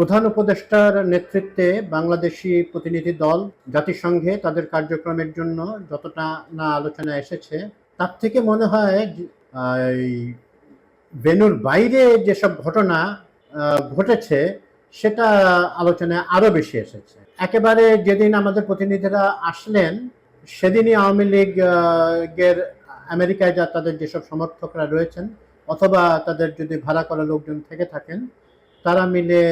প্রধান উপদেষ্টার নেতৃত্বে বাংলাদেশি প্রতিনিধি দল জাতিসংঘে তাদের কার্যক্রমের জন্য যতটা না আলোচনা এসেছে তার থেকে মনে হয় ভেনুর বাইরে যেসব ঘটনা ঘটেছে সেটা আলোচনায় আরও বেশি এসেছে। একেবারে যেদিন আমাদের প্রতিনিধিরা আসলেন সেদিনই আওয়ামী লীগ আহ, এর আমেরিকায় যা তাদের যেসব সমর্থকরা রয়েছেন অথবা তাদের যদি ভাড়া করা লোকজন থেকে থাকেন তারা মিলে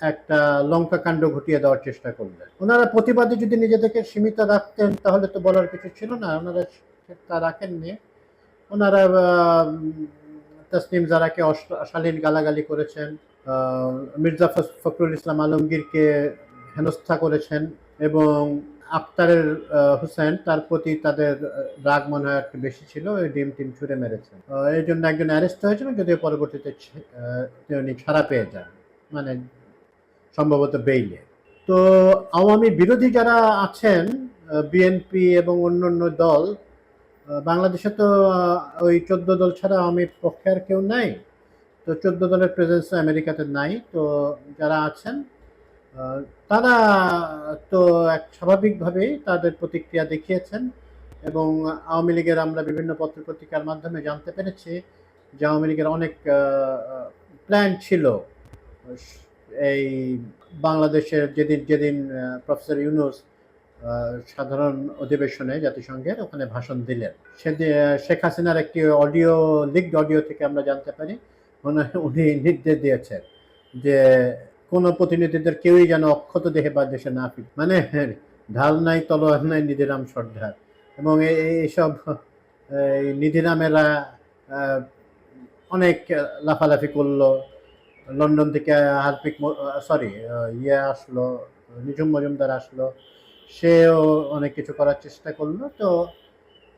একটা লঙ্কা কাণ্ড ঘটিয়ে দেওয়ার চেষ্টা করলেন। ওনারা প্রতিবাদে যদি নিজেদেরকে সীমিত রাখতেন, তাহলে তো বলার কিছু ছিল না। ওনারা তা রাখেননি। ওনারা তসলিম জারাকে অশ- অশালীন গালাগালি করেছেন। মির্জা ফখরুল ইসলাম আলমগীরকে হেনস্থা করেছেন এবং আফতারের হোসেন তার প্রতি তাদের রাগ মনে হয় একটু বেশি ছিল। ওই ডিম টিম ছুঁড়ে মেরেছেন। এই জন্য একজন অ্যারেস্ট হয়েছিল যদিও পরবর্তীতে তিনি ছাড়া পেয়ে যান। মানে সম্ভবত বেইলে। তো আওয়ামী বিরোধী যারা আছেন বিএনপি এবং অন্যান্য দল বাংলাদেশে তো ওই চোদ্দ দল ছাড়া আওয়ামী পক্ষে আর কেউ নাই। তো চোদ্দ দলের প্রেজেন্স আমেরিকাতে নাই। তো যারা আছেন তারা তো এক স্বাভাবিকভাবেই তাদের প্রতিক্রিয়া দেখিয়েছেন এবং আওয়ামী লীগের আমরা বিভিন্ন পত্রপত্রিকার মাধ্যমে জানতে পেরেছি যে আওয়ামী লীগের অনেক প্ল্যান ছিল। এই বাংলাদেশের যেদিন যেদিন প্রফেসর ইউনুস সাধারণ অধিবেশনে জাতিসংঘের ওখানে ভাষণ দিলেন। শেখ হাসিনার একটি অডিও, লিকড অডিও থেকে আমরা জানতে পারি উনি- নির্দেশ দিয়েছেন যে কোনো প্রতিনিধিদের কেউই যেন অক্ষত দেহে বা দেশে না ফিরে। মানে ঢাল নাই, তলোয়ার নাই, নিধিরাম সর্দার এবং এই- এই- এইসব এই নিধিরামেরা অনেক লাফালাফি করল। লন্ডন থেকে হারপিক সরি ইয়ে আসলো, নিজুম মজুমদার আসলো, সেও অনেক কিছু করার চেষ্টা করল। তো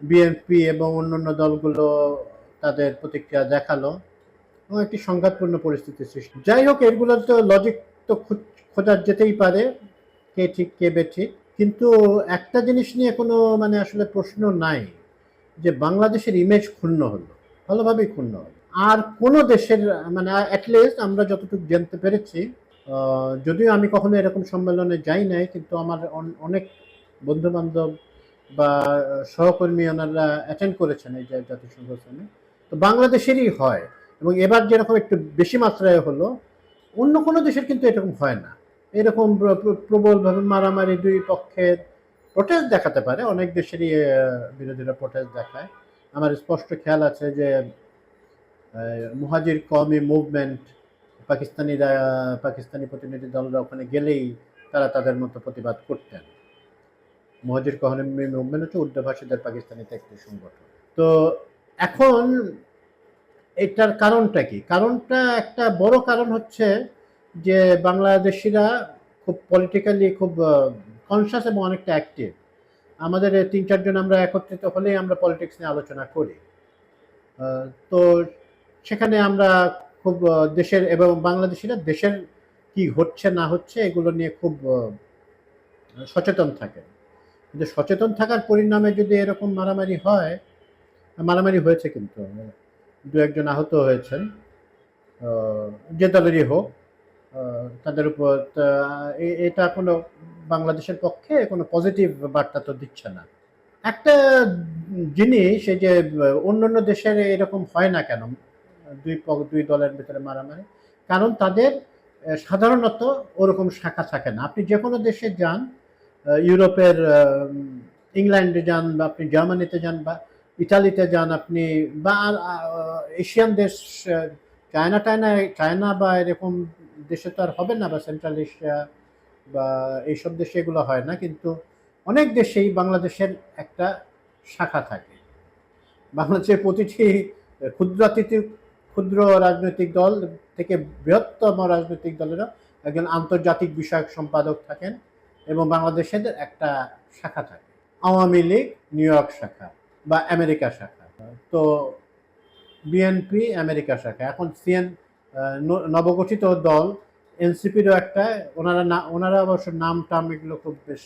বিএনপি এবং অন্যান্য দলগুলো তাদের প্রতিক্রিয়া দেখাল। এবং একটি সংঘাতপূর্ণ পরিস্থিতি সৃষ্টি। যাই হোক এগুলো তো লজিক তো খোঁজ- খোঁজা যেতেই পারে, কে ঠিক, কে বে ঠিক। কিন্তু একটা জিনিস নিয়ে কোনো মানে আসলে প্রশ্ন নাই, যে বাংলাদেশের ইমেজ ক্ষুণ্ণ হলো, ভালোভাবেই ক্ষুণ্ণ হলো। আর কোনো দেশের মানে অ্যাটলিস্ট আমরা যতটুকু জানতে পেরেছি যদিও আমি কখনো এরকম সম্মেলনে যাই নাই, কিন্তু আমার অন- অনেক বন্ধু বান্ধব বা সহকর্মী ওনারা অ্যাটেন্ড করেছেন এই জাতিসংঘ স্থানে তো বাংলাদেশেরই হয়, এবং এবার যেরকম একটু বেশি মাত্রায় হলো, অন্য কোনো দেশের কিন্তু এরকম হয় না। এরকম প্র- প্র- প্রবলভাবে মারামারি দুই পক্ষের প্রোটেস্ট দেখাতে পারে, অনেক দেশেরই বিরোধীরা প্রোটেস্ট দেখায়। আমার স্পষ্ট খেয়াল আছে যে মুহাজির কওমি মুভমেন্ট, পাকিস্তানিরা, পাকিস্তানি প্রতিনিধি দলরা ওখানে গেলেই তারা তাদের মতো প্রতিবাদ করতেন। মহাজির কওমি মুভমেন্ট হচ্ছে উর্দুভাষীদের পাকিস্তানিতে একটি সংগঠন। তো এখন এটার কারণটা কি? কারণটা একটা বড় কারণ হচ্ছে যে বাংলাদেশিরা খুব পলিটিক্যালি খুব কনসাস এবং অনেকটা অ্যাক্টিভ আমাদের তিন চারজন আমরা একত্রিত হলেই আমরা পলিটিক্স নিয়ে আলোচনা করি। তো সেখানে আমরা খুব দেশের এবং বাংলাদেশিরা দেশের কি হচ্ছে না হচ্ছে এগুলো নিয়ে খুব সচেতন থাকে কিন্তু সচেতন থাকার পরিণামে যদি এরকম মারামারি হয়, মারামারি হয়েছে কিন্তু, দু একজন আহত হয়েছেন যে দলেরই হোক তাদের উপর এটা কোনো বাংলাদেশের পক্ষে কোনো পজিটিভ বার্তা তো দিচ্ছে না। একটা জিনিস, এই যে অন্য অন্য দেশের এরকম হয় না কেন? দুই দুই দলের ভিতরে মারামারি। কারণ তাদের সাধারণত ওরকম শাখা থাকে না। আপনি যে কোনো দেশে যান ইউরোপের ইংল্যান্ডে যান বা আপনি জার্মানিতে যান বা ইটালিতে যান আপনি বা এশিয়ান দেশ চায়না টায়না, চায়না বা এরকম দেশে তো আর হবে না বা সেন্ট্রাল এশিয়া বা এইসব দেশে এগুলো হয় না। কিন্তু অনেক দেশেই বাংলাদেশের একটা শাখা থাকে। বাংলাদেশের প্রতিটি ক্ষুদ্রাতিথি ক্ষুদ্র রাজনৈতিক দল থেকে বৃহত্তম রাজনৈতিক দলেরও একজন আন্তর্জাতিক বিষয়ক সম্পাদক থাকেন এবং বাংলাদেশের একটা শাখা থাকে। আওয়ামী লীগ, নিউ ইয়র্ক শাখা বা আমেরিকা শাখা। তো বিএনপি, আমেরিকা শাখা। এখন সিএন নবগঠিত দল, এনসিপিরও একটা। ওনারা না, ওনারা অবশ্য নাম টাম এগুলো খুব বেশ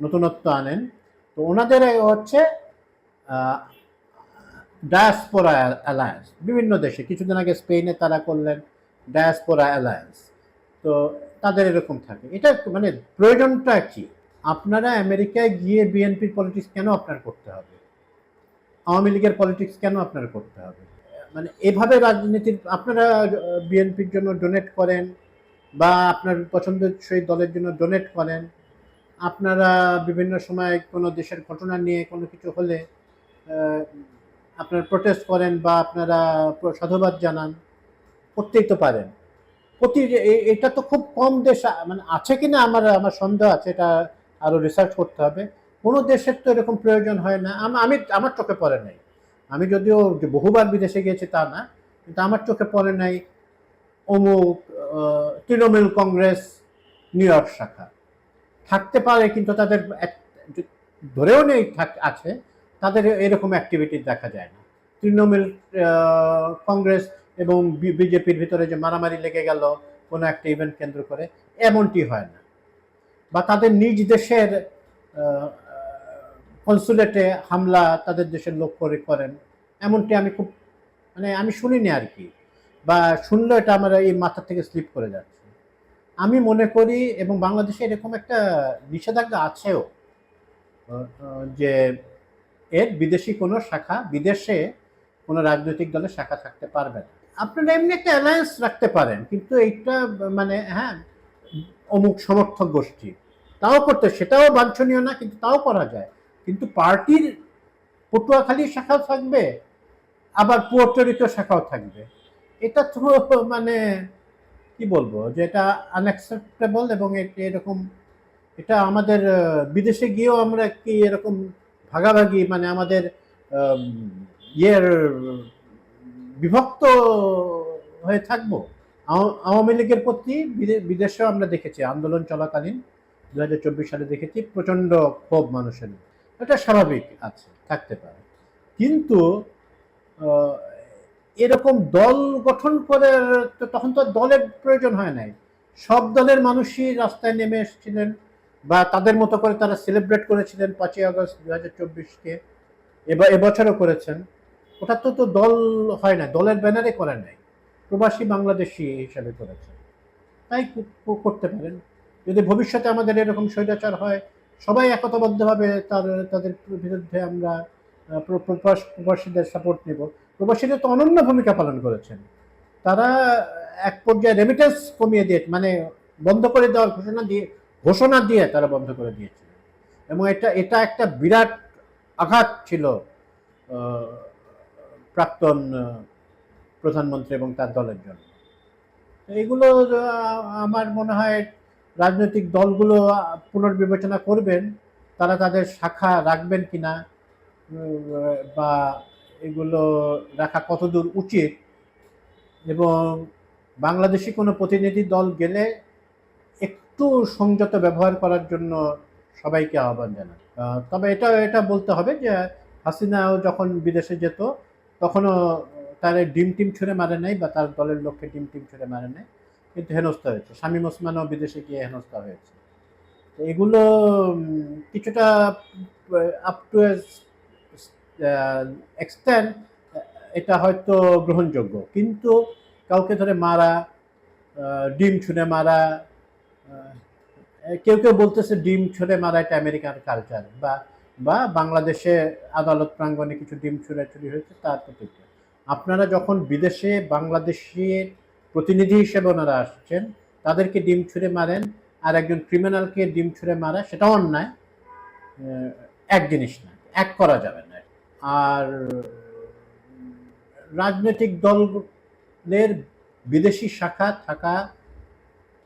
নতুনত্ব আনেন। তো ওনাদের হচ্ছে ডায়াসপোরা অ্যালায়েন্স বিভিন্ন দেশে, কিছুদিন আগে স্পেনে তারা করলেন ডায়াসপোরা অ্যালায়েন্স তো তাদের এরকম থাকে। এটা মানে প্রয়োজনটা কি? আপনারা আমেরিকায় গিয়ে বিএনপির পলিটিক্স কেন আপনার করতে হবে? আওয়ামী লীগের পলিটিক্স কেন আপনার করতে হবে? মানে এভাবে রাজনীতির, আপনারা বিএনপির জন্য ডোনেট করেন বা আপনার পছন্দের সেই দলের জন্য ডোনেট করেন। আপনারা বিভিন্ন সময় কোনো দেশের ঘটনা নিয়ে কোনো কিছু হলে আপনারা প্রোটেস্ট করেন বা আপনারা সাধুবাদ জানান, করতেই তো পারেন। প্রতি এটা তো খুব কম দেশ মানে আছে কিনা আমার আমার সন্দেহ আছে, এটা আরও রিসার্চ করতে হবে। কোনো দেশের তো এরকম প্রয়োজন হয় না। আমি আমার চোখে পড়ে নাই। আমি যদিও বহুবার বিদেশে গিয়েছি তা না, কিন্তু আমার চোখে পড়ে নাই অমুক তৃণমূল কংগ্রেস, নিউ ইয়র্ক শাখা। থাকতে পারে, কিন্তু তাদের ধরেও নেই থাক- আছে। তাদের এরকম অ্যাক্টিভিটি দেখা যায় না। তৃণমূল কংগ্রেস এবং বিজেপির ভিতরে যে মারামারি লেগে গেল, কোনো একটা ইভেন্ট কেন্দ্র করে, এমনটি হয় না। বা তাদের নিজ দেশের কনসুলেটে হামলা তাদের দেশের লোক করে, করেন, এমনটি আমি খুব মানে আমি শুনিনি আর কি। বা শুনলে এটা আমার এই মাথা থেকে স্লিপ করে যাচ্ছে। আমি মনে করি এবং বাংলাদেশে এরকম একটা নিষেধাজ্ঞা আছেও যে এর বিদেশি কোনো শাখা, বিদেশে কোনো রাজনৈতিক দলের শাখা থাকতে পারবে না। আপনারা এমনি একটা অ্যালায়েন্স রাখতে পারেন, কিন্তু এইটা মানে হ্যাঁ অমুক সমর্থক গোষ্ঠী। তাও করতে, সেটাও বাঞ্ছনীয় না, কিন্তু তাও করা যায়। কিন্তু পার্টির পটুয়াখালী শাখাও থাকবে, আবার পুয়ার্টোরিকো শাখাও থাকবে। এটা তো মানে কি বলব, যে এটা আনঅ্যাকসেপ্টেবল এবং এরকম, এটা আমাদের বিদেশে গিয়েও আমরা কি এরকম ভাগাভাগি মানে আমাদের ইয়ের বিভক্ত হয়ে থাকব। আও- আওয়ামী লীগের প্রতি বিদে- বিদেশেও আমরা দেখেছি, আন্দোলন চলাকালীন দু হাজার চব্বিশ সালে দেখেছি, প্রচণ্ড ক্ষোভ মানুষের এটা স্বাভাবিক আছে, থাকতে পারে। কিন্তু এরকম দল গঠন করে তখন তো দলের প্রয়োজন হয় নাই। সব দলের মানুষই রাস্তায় নেমে এসেছিলেন। বা তাদের মতো করে তারা সেলিব্রেট করেছিলেন পাঁচই আগস্ট দু হাজার চব্বিশকে এবার এবছরও করেছেন। ওটা তো তো দল হয় না, দলের ব্যানারে করে নাই। প্রবাসী বাংলাদেশি হিসাবে করেছেন। তাই করতে পারেন। যদি ভবিষ্যতে আমাদের এরকম স্বৈরাচার হয়, সবাই একতাবদ্ধভাবে তার, তাদের বিরুদ্ধে আমরা প্রবাসীদের সাপোর্ট নেব। প্রবাসীরা তো অনন্য ভূমিকা পালন করেছেন। তারা এক পর্যায়ে রেমিটেন্স কমিয়ে দিয়ে মানে বন্ধ করে দেওয়ার ঘোষণা দিয়ে ঘোষণা দিয়ে তারা বন্ধ করে দিয়েছিলেন এবং এটা এটা একটা বিরাট আঘাত ছিল প্রাক্তন প্রধানমন্ত্রী এবং তার দলের জন্য। এগুলো আমার মনে হয় রাজনৈতিক দলগুলো পুনর্বিবেচনা করবেন, তারা তাদের শাখা রাখবেন কি না বা এগুলো রাখা কতদূর উচিত, এবং বাংলাদেশি কোনো প্রতিনিধি দল গেলে একটু সংযত ব্যবহার করার জন্য সবাইকে আহ্বান জানান। তবে এটা এটা বলতে হবে যে হাসিনাও যখন বিদেশে যেত, তখনও তার ডিম টিম ছুঁড়ে মারে নাই বা তার দলের লোককে ডিম টিম ছুঁড়ে মারে নাই, কিন্তু হেনস্থা হয়েছে। শামীম ওসমানও বিদেশে গিয়ে হেনস্থা হয়েছে। এগুলো কিছুটা আপ টু এক্সটেন্ট এটা হয়তো গ্রহণযোগ্য। কিন্তু কাউকে ধরে মারা ডিম ছুঁড়ে মারা কেউ কেউ বলতেছে ডিম ছুঁড়ে মারা এটা আমেরিকার কালচার বা বা বাংলাদেশে আদালত প্রাঙ্গণে কিছু ডিম ছুঁড়াছুড়ি হয়েছে, তার প্রতিক্রিয়া। আপনারা যখন বিদেশে বাংলাদেশের প্রতিনিধি হিসেবে ওনারা আসছেন, তাদেরকে ডিম ছুঁড়ে মারেন আর একজন ক্রিমিনালকে ডিম ছুঁড়ে মারা সেটাও অন্যায় এক জিনিস না, এক করা যাবে না। আর রাজনৈতিক দলের বিদেশি শাখা থাকা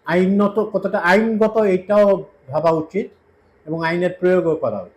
আইনত কতটা আইনগত এটাও ভাবা উচিত এবং আইনের প্রয়োগও করা উচিত।